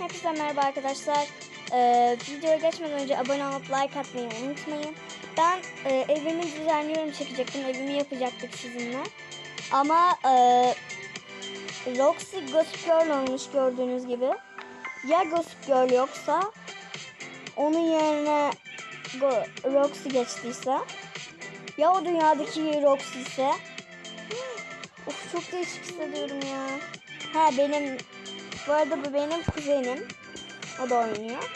Herkese merhaba arkadaşlar. Ee, videoya geçmeden önce abone olup like atmayı unutmayın. Ben e, evimi düzenliyorum çekecektim. Evimi yapacaktık sizinle. Ama e, Roxy Gossip Girl olmuş gördüğünüz gibi. Ya Gossip Girl yoksa onun yerine Go Roxy geçtiyse ya o dünyadaki Roxy ise Of çok değişik hissediyorum ya. Ha benim bu arada bu benim kuzenim. O da oynuyor.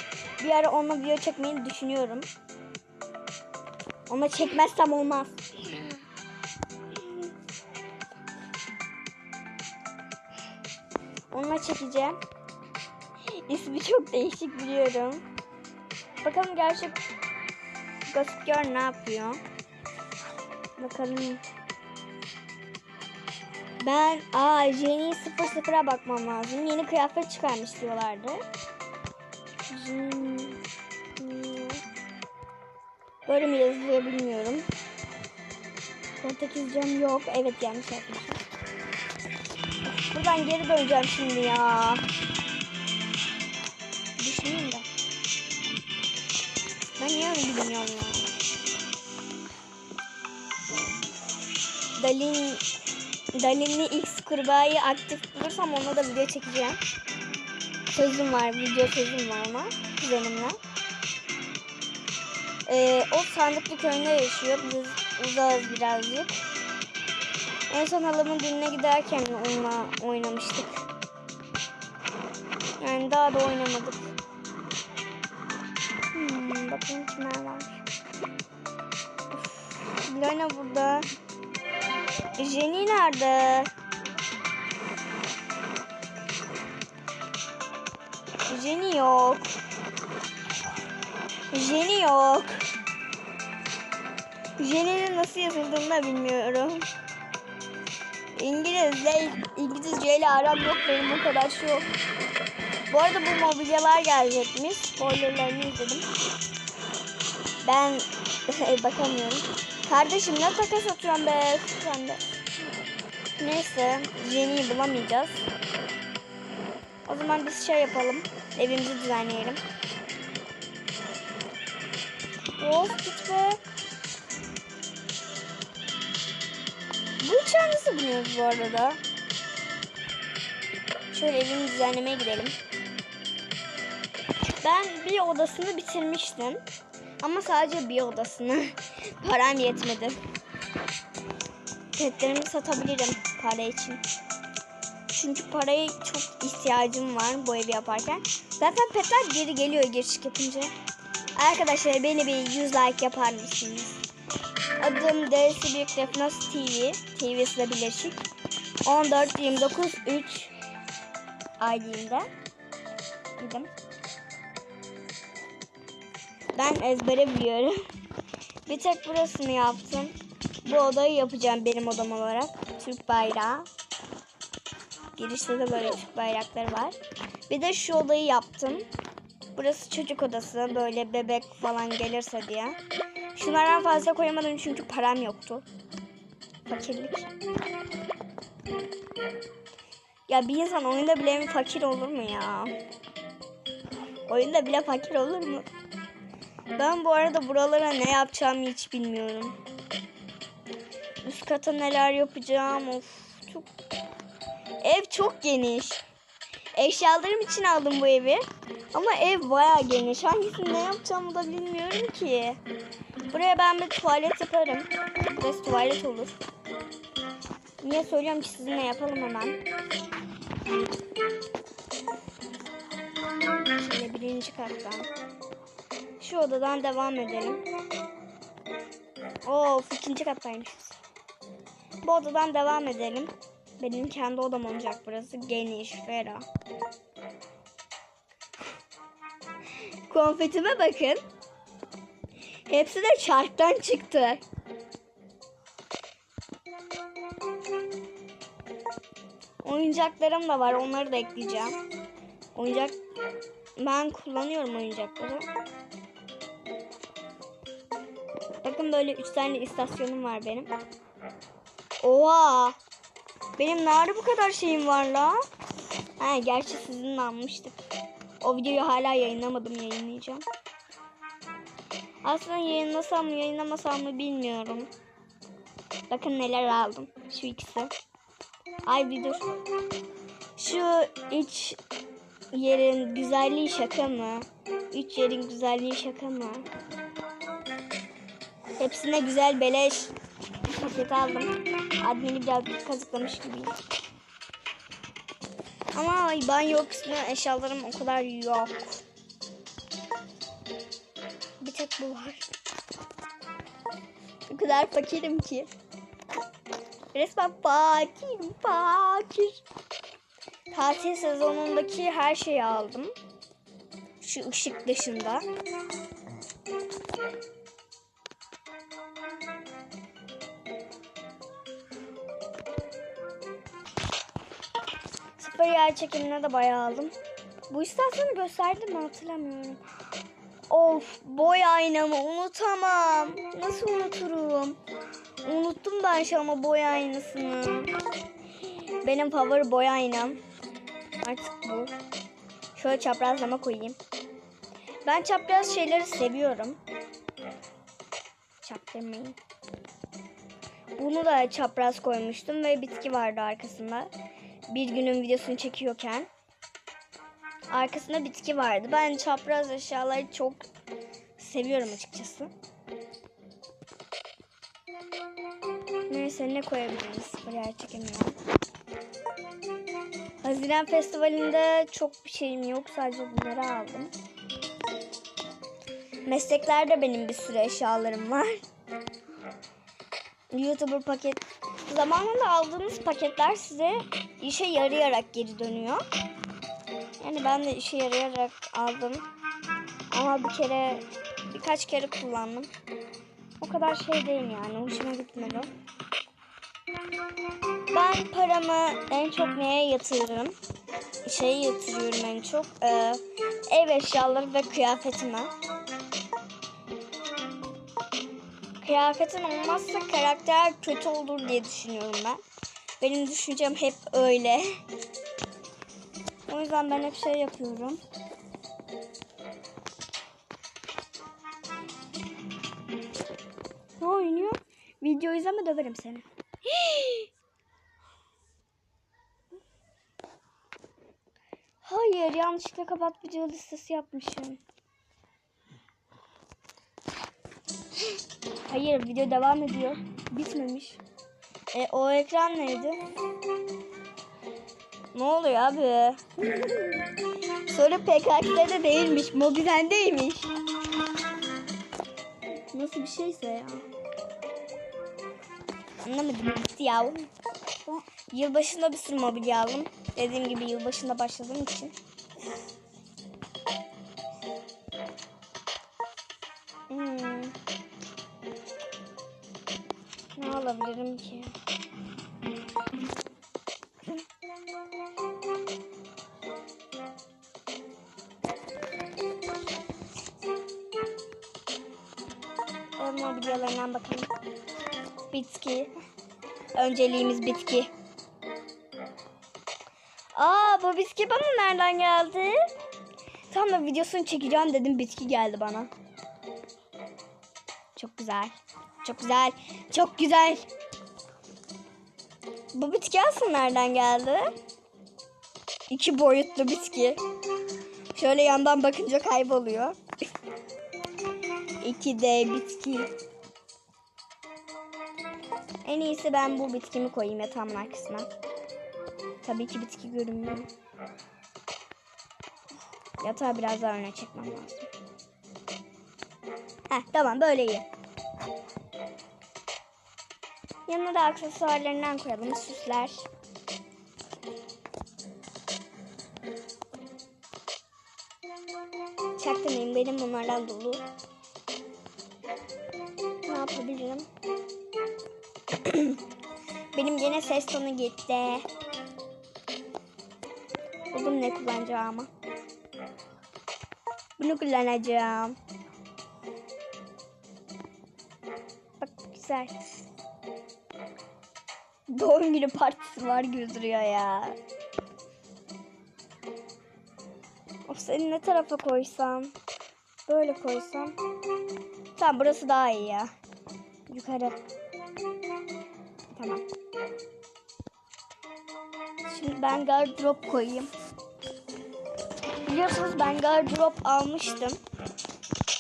Bir ara onunla video çekmeyi düşünüyorum. Ona çekmezsem olmaz. Onunla çekeceğim. İsmi çok değişik biliyorum. Bakalım gerçek Gossip Girl ne yapıyor? Bakalım. Ben aa Jenny 00'a bakmam lazım. Yeni kıyafet çıkarmış diyorlardı. Jenny. Böyle mi yazılıyor bilmiyorum. Portekiz cam yok. Evet yanlış yapmışım. Buradan geri döneceğim şimdi ya. Düşüneyim de. Ben niye öyle bilmiyorum ya. Dalin Dalin'li X kurbağayı aktif bulursam ona da video çekeceğim. Sözüm var, video sözüm var ama kuzenimle. Ee, o sandıklı köyünde yaşıyor. Biz uzağız birazcık. En son halamın düğününe giderken onunla oynamıştık. Yani daha da oynamadık. Hmm, bakayım kimler var. Lana burada. Jenny nerede? Jenny yok. Jenny yok. Jenny'nin nasıl yazıldığını da bilmiyorum. İngilizce, İngilizce ile aram yok benim o kadar şey yok. Bu arada bu mobilyalar gelecekmiş. Spoilerlarını izledim. Ben bakamıyorum. Kardeşim ne takas atıyorum be sen de. Neyse Jenny'yi bulamayacağız. O zaman biz şey yapalım. Evimizi düzenleyelim. Of git be. Bu uçağı nasıl biniyoruz bu arada? Şöyle evimi düzenlemeye gidelim. Ben bir odasını bitirmiştim. Ama sadece bir odasını. Param yetmedi. Petlerimi satabilirim para için. Çünkü paraya çok ihtiyacım var bu evi yaparken. Zaten petler geri geliyor giriş yapınca. Arkadaşlar beni bir 100 like yapar mısınız? Adım Dersi Büyük Defnos TV. TV'si de birleşik. 14 29 3 ID'imde. Gidim. Ben ezbere biliyorum. Bir tek burasını yaptım. Bu odayı yapacağım benim odam olarak. Türk bayrağı. Girişte de böyle Türk bayrakları var. Bir de şu odayı yaptım. Burası çocuk odası. Böyle bebek falan gelirse diye. Şunlardan fazla koyamadım çünkü param yoktu. Fakirlik. Ya bir insan oyunda bile fakir olur mu ya? Oyunda bile fakir olur mu? Ben bu arada buralara ne yapacağımı hiç bilmiyorum. Üst kata neler yapacağım of çok ev çok geniş. Eşyalarım için aldım bu evi. Ama ev baya geniş. Hangisini ne yapacağımı da bilmiyorum ki. Buraya ben bir tuvalet yaparım. Burası tuvalet olur. Niye söylüyorum ki sizinle yapalım hemen. Şöyle birinci kattan. Şu odadan devam edelim. Of ikinci kattaymışız. Bu odadan devam edelim. Benim kendi odam olacak burası. Geniş, ferah. Konfetime bakın. Hepsi de çarktan çıktı. Oyuncaklarım da var. Onları da ekleyeceğim. Oyuncak ben kullanıyorum oyuncakları. Bakın böyle 3 tane istasyonum var benim. Oha! Benim nerede bu kadar şeyim var la? Ha, gerçi sizinle almıştık. O videoyu hala yayınlamadım yayınlayacağım. Aslında yayınlasam mı yayınlamasam mı bilmiyorum. Bakın neler aldım. Şu ikisi. Ay bir dur. Şu iç yerin güzelliği şaka mı? Üç yerin güzelliği şaka mı? Hepsine güzel beleş paket aldım. Admini biraz kazıklamış gibiyim. Ama banyo kısmı eşyalarım o kadar yok. Bir tek bu var. O kadar fakirim ki. Resmen fakirim fakir. Tatil sezonundaki her şeyi aldım. Şu ışık dışında. Yer çekimine de bayağı aldım. Bu istasyonu gösterdim mi hatırlamıyorum. Of boy aynamı unutamam. Nasıl unuturum? Unuttum ben şu ama boy aynasını. Benim favori boy aynam. Artık bu. Şöyle çaprazlama koyayım. Ben çapraz şeyleri seviyorum. Çaktırmayın. Bunu da çapraz koymuştum ve bitki vardı arkasında. Bir günün videosunu çekiyorken. Arkasında bitki vardı. Ben çapraz eşyaları çok seviyorum açıkçası. Neyse ne koyabiliriz? Buraya çekemiyorum. Haziran Festivali'nde çok bir şeyim yok. Sadece bunları aldım. Mesleklerde benim bir sürü eşyalarım var. YouTuber paket. Zamanında aldığınız paketler size işe yarayarak geri dönüyor. Yani ben de işe yarayarak aldım. Ama bir kere birkaç kere kullandım. O kadar şey değil yani. Hoşuma gitmedi. Ben paramı en çok neye yatırırım? Şeye yatırıyorum en çok. Ee, ev eşyaları ve kıyafetime. Kıyafetin olmazsa karakter kötü olur diye düşünüyorum ben. Benim düşüncem hep öyle. O yüzden ben hep şey yapıyorum. Ne oynuyor? Video izleme döverim seni. Hayır yanlışlıkla kapat video listesi yapmışım. Hayır video devam ediyor. Bitmemiş. E, o ekran neydi? Ne oluyor abi? Sonra PKX'de değilmiş. Mobizen'deymiş. Nasıl bir şeyse ya. Anlamadım gitti ya. Yılbaşında bir sürü mobilya aldım. Dediğim gibi yılbaşında başladığım için. Bitki bana nereden geldi? Tam da videosunu çekeceğim dedim bitki geldi bana. Çok güzel. Çok güzel. Çok güzel. Bu bitki aslında nereden geldi? İki boyutlu bitki. Şöyle yandan bakınca kayboluyor. 2D bitki. En iyisi ben bu bitkimi koyayım yatağımın arkasına. Tabii ki bitki görünmüyor. Yatağı biraz daha öne çekmem lazım. Heh tamam böyle iyi. Yanına da aksesuarlarından koyalım. Süsler. Çaktırmayın benim bunlardan dolu. Ne yapabilirim? benim gene ses tonu gitti. Buldum ne kullanacağımı. Bunu kullanacağım. Bak güzel. Doğum günü partisi var gibi ya. Of seni ne tarafa koysam? Böyle koysam. Tamam burası daha iyi ya. Yukarı. Tamam. Şimdi ben gardırop koyayım. Biliyorsunuz ben gardırop almıştım.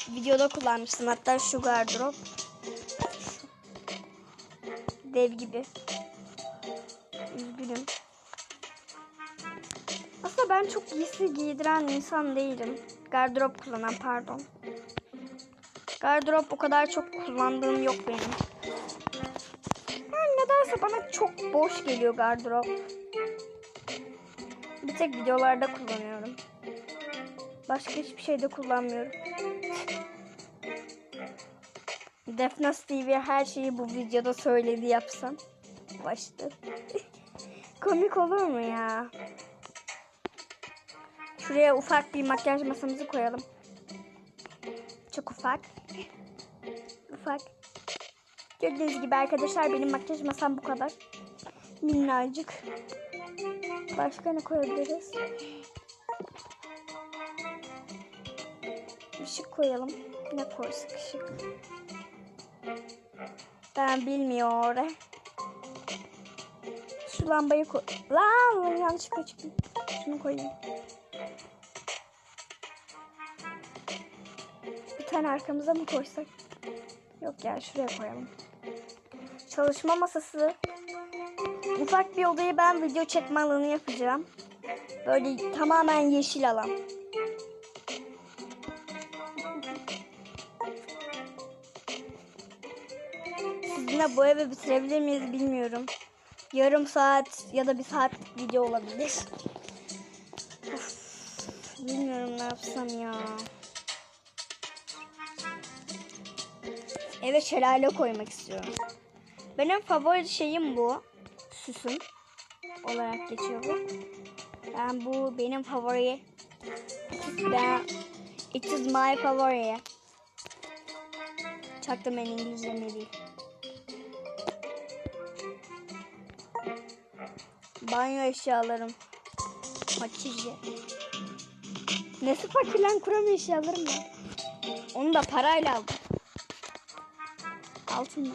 Videoda kullanmıştım hatta şu gardırop. Dev gibi. Üzgünüm. Aslında ben çok giysi giydiren insan değilim. Gardırop kullanan pardon. Gardırop o kadar çok kullandığım yok benim. Yani nedense bana çok boş geliyor gardırop. Bir tek videolarda kullanıyorum. Başka hiçbir şeyde kullanmıyorum. Defnas TV her şeyi bu videoda söyledi yapsam. Başta. Komik olur mu ya? Şuraya ufak bir makyaj masamızı koyalım. Çok ufak. Ufak. Gördüğünüz gibi arkadaşlar benim makyaj masam bu kadar. Minnacık. Başka ne koyabiliriz? Işık koyalım. Ne koysak ışık? Ben bilmiyorum. Şu lambayı koy. Lan yanlışlıkla çıktım. Şunu koyayım. Bir tane arkamıza mı koysak? Yok ya şuraya koyalım. Çalışma masası. Ufak bir odayı ben video çekme alanı yapacağım. Böyle tamamen yeşil alan. Sizinle bu evi bitirebilir miyiz bilmiyorum. Yarım saat ya da bir saat video olabilir. Of, bilmiyorum ne yapsam ya. Eve şelale koymak istiyorum. Benim favori şeyim bu. Süsüm olarak geçiyor bu. Ben bu benim favori. Ben it is my favori. Çaktım ben İngilizce ne değil. Banyo eşyalarım. Fakirce. Nesi fakir lan kuram eşyalarım ya. Onu da parayla aldım. Altınla.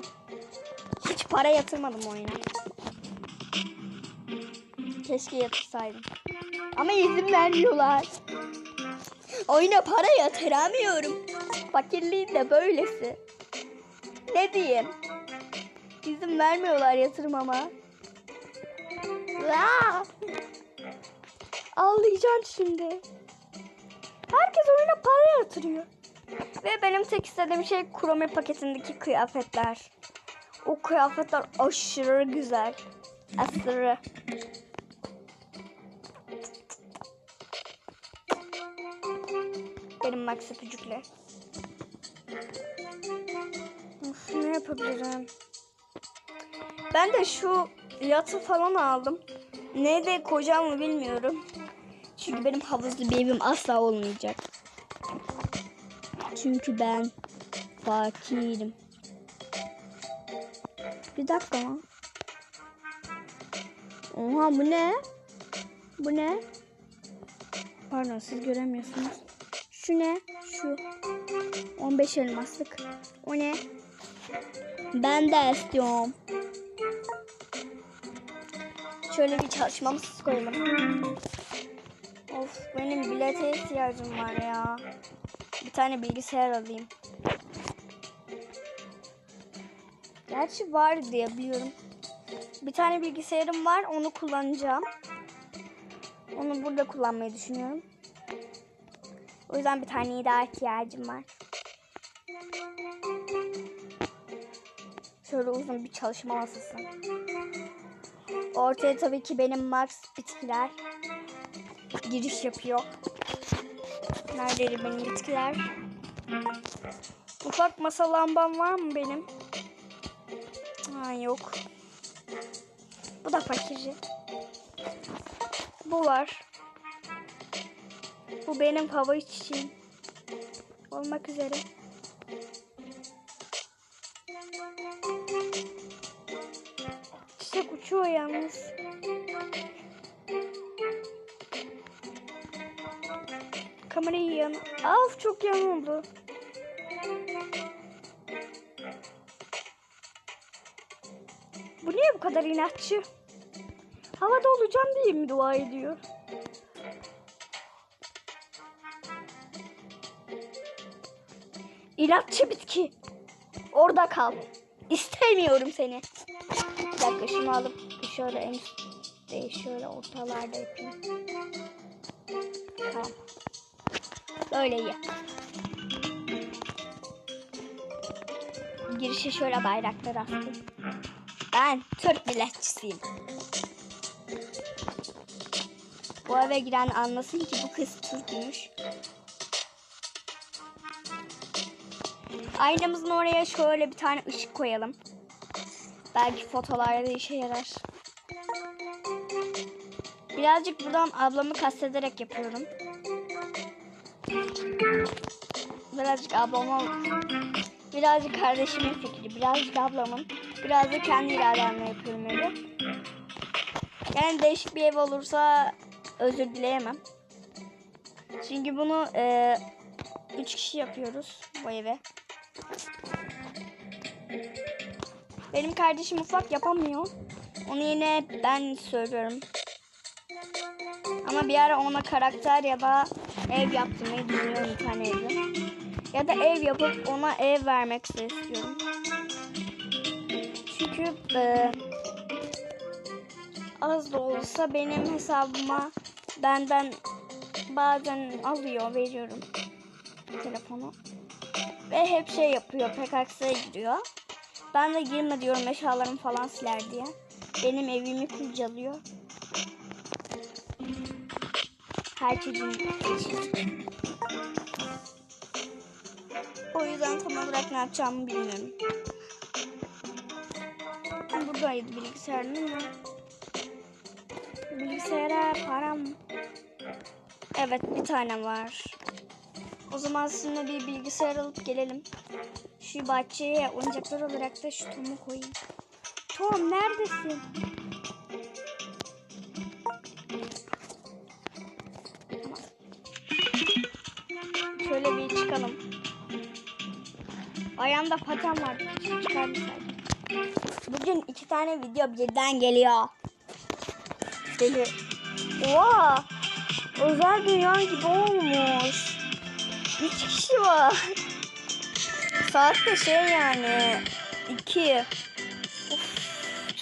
Hiç para yatırmadım oyuna. Keşke yatırsaydım. Ama izin vermiyorlar. Oyuna para yatıramıyorum. Fakirliğin de böylesi. Ne diyeyim? İzin vermiyorlar yatırmama. Ağlayacağım şimdi. Herkes oyuna para yatırıyor. Ve benim tek istediğim şey Chrome paketindeki kıyafetler. O kıyafetler aşırı güzel. Aşırı. Benim max öpücükle. Of, ne yapabilirim? Ben de şu yatı falan aldım. Ne de koyacağımı bilmiyorum. Çünkü benim havuzlu bir evim asla olmayacak. Çünkü ben fakirim. Bir dakika ama. Oha bu ne? Bu ne? Pardon siz göremiyorsunuz. Şu ne? Şu. 15 elmaslık. O ne? Ben de istiyorum. Şöyle bir çalışma masası koyalım. Of benim bilete ihtiyacım var ya. Bir tane bilgisayar alayım. Gerçi var diye biliyorum. Bir tane bilgisayarım var onu kullanacağım. Onu burada kullanmayı düşünüyorum. O yüzden bir tane daha ihtiyacım var. Şöyle uzun bir çalışma masası. Ortaya tabii ki benim Max bitkiler giriş yapıyor. Nerede benim bitkiler? Ufak masa lambam var mı benim? Ha yok. Bu da fakirci. Bu var. Bu benim favori çiçeğim. Olmak üzere. Çok yan. Bu niye bu kadar inatçı? Havada olacağım diye mi dua ediyor? İnatçı bitki. Orada kal. İstemiyorum seni. Bir dakika şunu alıp şöyle en üstte şöyle ortalarda yapayım. Tamam. Böyle iyi. Girişe şöyle bayraklar astım. Ben Türk milletçisiyim. Bu eve giren anlasın ki bu kız Türkmüş. Aynamızın oraya şöyle bir tane ışık koyalım. Belki fotolarda işe yarar. Birazcık buradan ablamı kastederek yapıyorum. Birazcık ablama, birazcık kardeşimin fikri, birazcık ablamın, biraz da kendi irademle yapıyorum. Yani değişik bir ev olursa özür dileyemem. Çünkü bunu e, üç kişi yapıyoruz bu eve. Benim kardeşim ufak yapamıyor. Onu yine ben söylüyorum. Ama bir ara ona karakter ya da ev yaptırmayı düşünüyorum bir tane evde. Ya da ev yapıp ona ev vermek istiyorum. Çünkü e, az da olsa benim hesabıma benden bazen alıyor veriyorum telefonu. Ve hep şey yapıyor aksaya giriyor. Ben de girme diyorum eşyalarımı falan siler diye. Benim evimi kurcalıyor. Her için. O yüzden tam olarak ne yapacağımı bilmiyorum. Buradaydı bilgisayar değil mi? Bilgisayara param. Evet bir tane var. O zaman sizinle bir bilgisayar alıp gelelim. Şu bahçeye oyuncaklar olarak da şu Tom'u koyayım. Tom neredesin? Şöyle bir çıkalım. Ayağımda paten var. Çıkar bir Bugün iki tane video birden geliyor. Deli. Oha! Özel dünya gibi olmuş. Üç kişi var. Saat de şey yani. iki.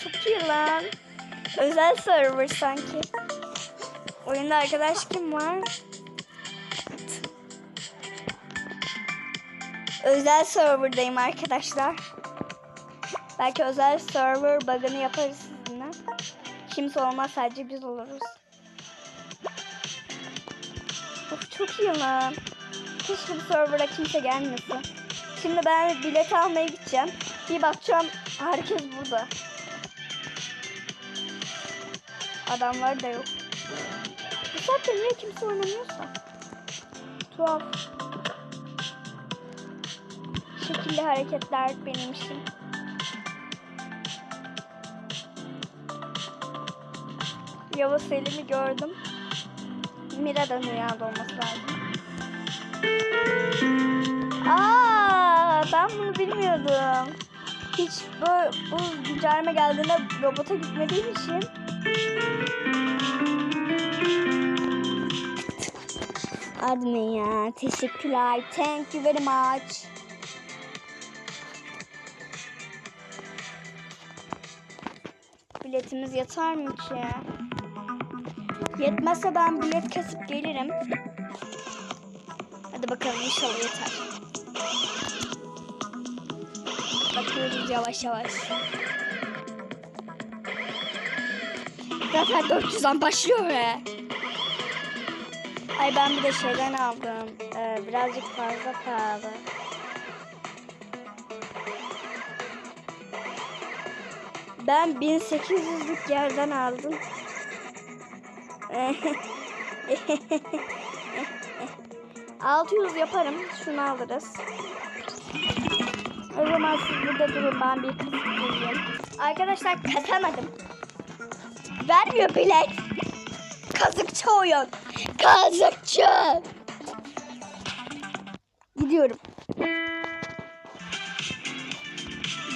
Çok iyi lan. Özel server sanki. Oyunda arkadaş kim var? Özel serverdayım arkadaşlar. Belki özel server bug'ını yaparız sizinle. Kimse olmaz sadece biz oluruz. Of çok iyi lan. Keşke bu server'a kimse gelmesin. Şimdi ben bilet almaya gideceğim. Bir bakacağım herkes burada. Adamlar da yok. Bu saatte niye kimse oynamıyorsa? Tuhaf. Şekilli hareketler benim işim. Yavuz Selim'i gördüm. Mira'dan uyandı olması lazım. Aa, ben bunu bilmiyordum. Hiç bu, bu güncelleme geldiğinde robota gitmediğim için. Ne ya? Teşekkürler. Thank you very much. Biletimiz yeter mi ki? Yetmezse ben bilet kesip gelirim. Hadi bakalım inşallah yeter. Bakıyoruz yavaş yavaş. Zaten 400'den başlıyor be. Ay ben bir de şeyden aldım. Ee, birazcık fazla pahalı. Ben 1800'lük yerden aldım. 600 yaparım. Şunu alırız. O zaman siz burada durun. Ben bir kasıp bulayım. Arkadaşlar kasamadım. Vermiyor bilet. Kazıkçı oyun. Kazıkçı. gidiyorum.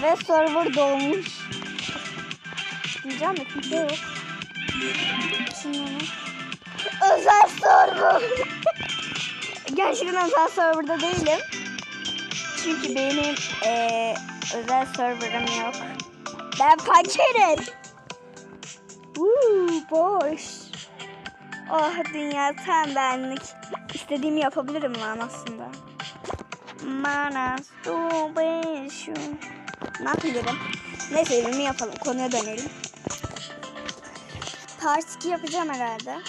Ve server dolmuş. Diyeceğim de kimse yok. Şimdi onu. Özel server. Gerçekten özel serverda değilim. Çünkü benim eee, özel serverım yok. Ben fakirim. Uuu boş. Oh dünya tam benlik. İstediğimi yapabilirim lan aslında. Manas beşu. Ne yapabilirim? Neyse evimi yapalım. Konuya dönelim. Part 2 yapacağım herhalde.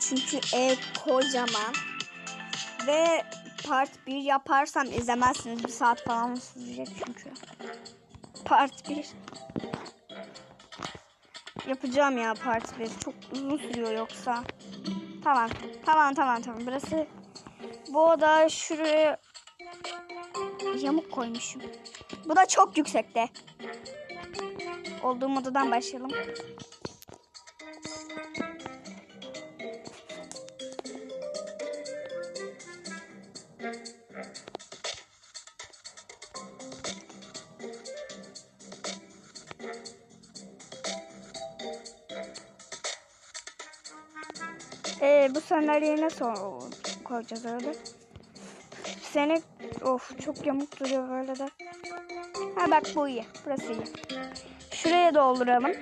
Çünkü ev kocaman. Ve part 1 yaparsam izlemezsiniz. Bir saat falan sürecek çünkü. Part 1. Yapacağım ya part 1. Çok uzun sürüyor yoksa. Tamam. Tamam tamam tamam. Burası bu oda şuraya yamuk koymuşum. Bu da çok yüksekte. Olduğum odadan başlayalım. Bu sandalyeyi nasıl koyacağız öyle? Seni of çok yamuk duruyor böyle de. Ha bak bu iyi. Burası iyi. Şuraya dolduralım.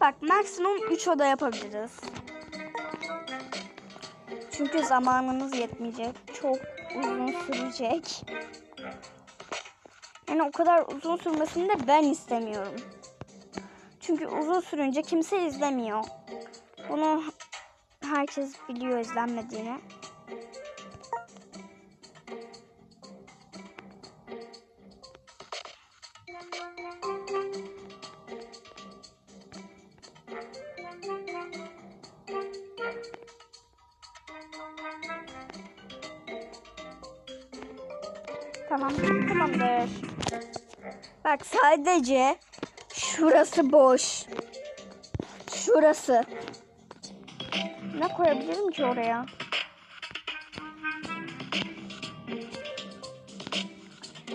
Bak maksimum 3 oda yapabiliriz. Çünkü zamanımız yetmeyecek. Çok uzun sürecek. Yani o kadar uzun sürmesini de ben istemiyorum. Çünkü uzun sürünce kimse izlemiyor. Bunu herkes biliyor izlenmediğini. Tamam, tamamdır. Bak sadece şurası boş. Şurası. Ne koyabilirim ki oraya?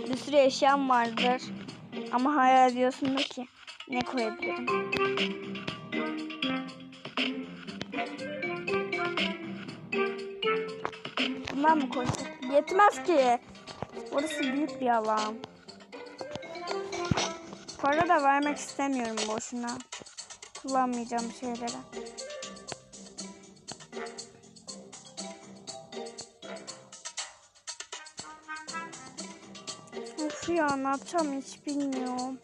Bir sürü eşyam vardır. Ama hayal ediyorsundur ki ne koyabilirim? Bundan mı koysak? Yetmez ki. Orası büyük bir alan. Para da vermek istemiyorum boşuna. Kullanmayacağım şeylere. Ya ne yapacağım hiç bilmiyorum.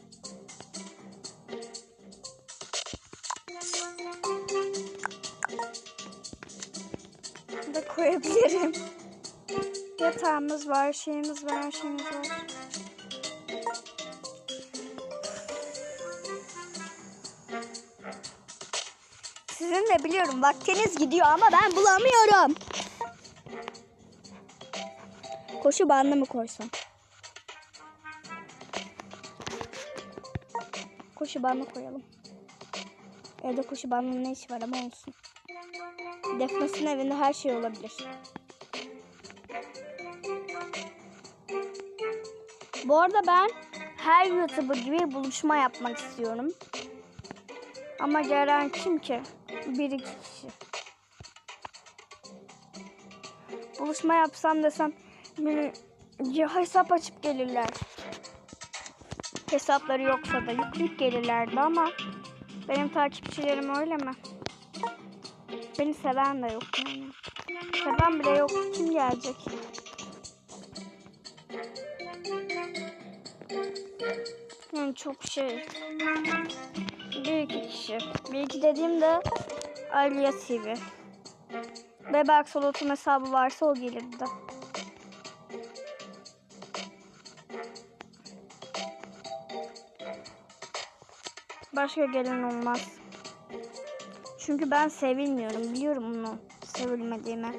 Da koyabilirim. Yatağımız var, şeyimiz var, şeyimiz var. Sizin de biliyorum vaktiniz gidiyor ama ben bulamıyorum. Koşu bandı mı koysam? Koşu bandı koyalım. Evde koşu bandının ne işi var ama olsun. Defnesin evinde her şey olabilir. Bu arada ben her YouTuber gibi buluşma yapmak istiyorum. Ama gelen kim ki? Bir iki kişi. Buluşma yapsam desem ya hesap açıp gelirler. Hesapları yoksa da yükleyip gelirlerdi ama benim takipçilerim öyle mi? Beni seven de yok yani. Seven bile yok. Kim gelecek? Yani çok şey. Bir iki kişi. Bir iki dediğimde Aliye TV. Ve belki Solot'un hesabı varsa o gelirdi. Başka gelen olmaz. Çünkü ben sevilmiyorum. Biliyorum bunu. Sevilmediğimi.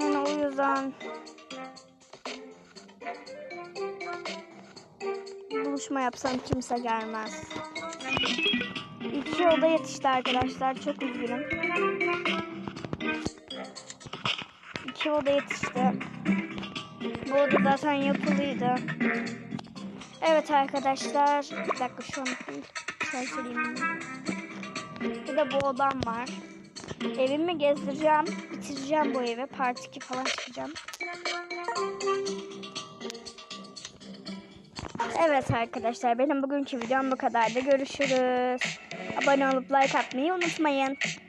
Yani o yüzden buluşma yapsam kimse gelmez. İki oda yetişti arkadaşlar. Çok üzgünüm. iki oda yetişti. Bu oda zaten yapılıydı. Evet arkadaşlar. Bir dakika şu an değil. Şöyle. Bir de bu odam var. Evimi gezdireceğim. Bitireceğim bu evi. Part 2 falan çıkacağım. Evet arkadaşlar benim bugünkü videom bu kadardı. Görüşürüz. Abone olup like atmayı unutmayın.